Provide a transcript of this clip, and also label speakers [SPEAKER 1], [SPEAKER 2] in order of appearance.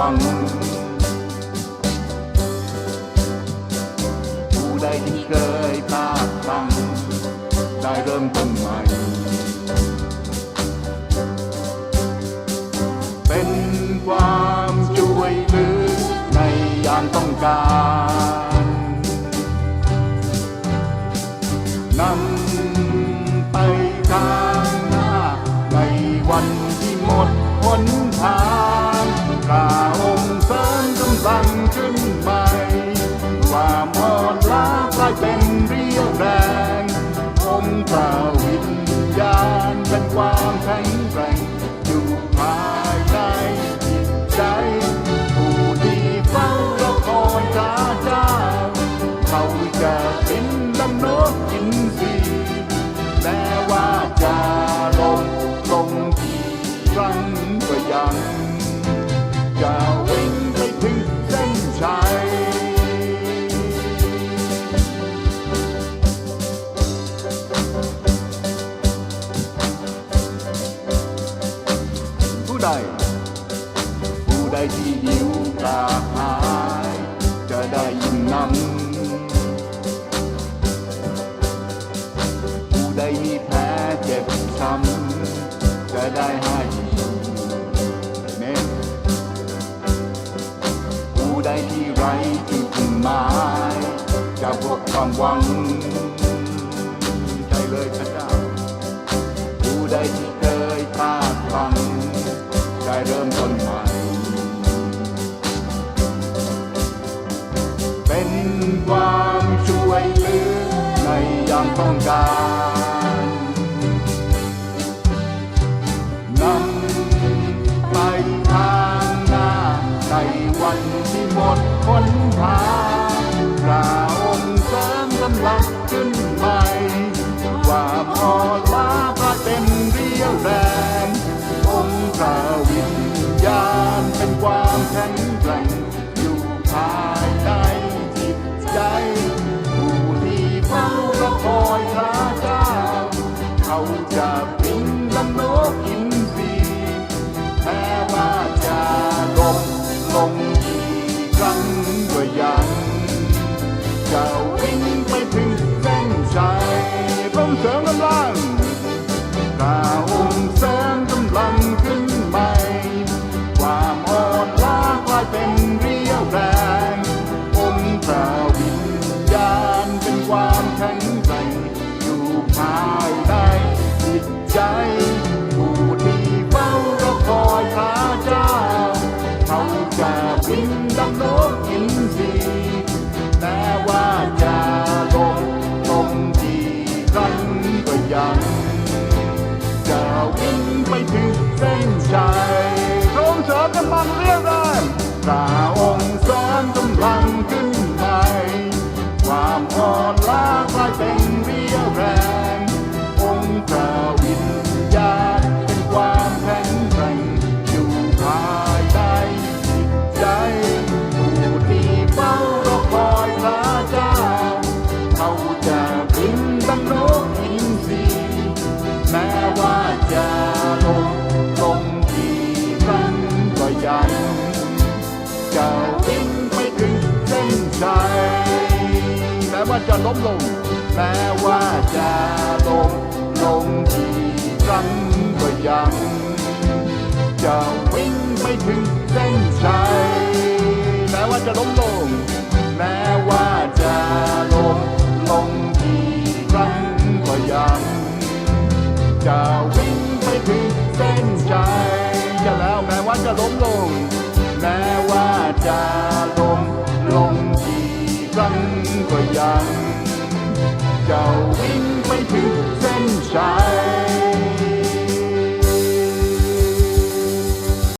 [SPEAKER 1] วัง ผู้ใดที่เคยพลาดพลั้งได้เริ่มต้นใหม่ เป็นความช่วยเหลือในยามต้องการ กอินทรีแม้ว่าจะลงลงที่ครั้งก็ยังจะวิ่งไปถึงเส้นชัยผู้ใด ผู้ใดที่หิวกระหาย จะได้ยิ่งนั้น ใดที่ไร้จุดหมายจะพบความหวังใจเลยพระเจ้าผู้ใดที่เคยพลาดพลั้งได้เริ่มต้นใหม่ เป็นความช่วยเหลือในยามต้องการ ไม่ถึงเส้นใจตรงเสากันบังเรียกได้ ล้มลง แม้ว่าจะลงลงกี่ครั้งก็ยัง จะวิ่งไปถึงเส้นชัยแม้ว่าจะล้มลง แม้ว่าจะลงลงกี่ครั้งก็ยัง จะวิ่งไปถึงเส้นชัยจะแล้วแม้ว่าจะล้มลง แม้ว่าจะลงลงกี่ ครั้งก็ยังจะวิ่งไปถึงเส้นชัย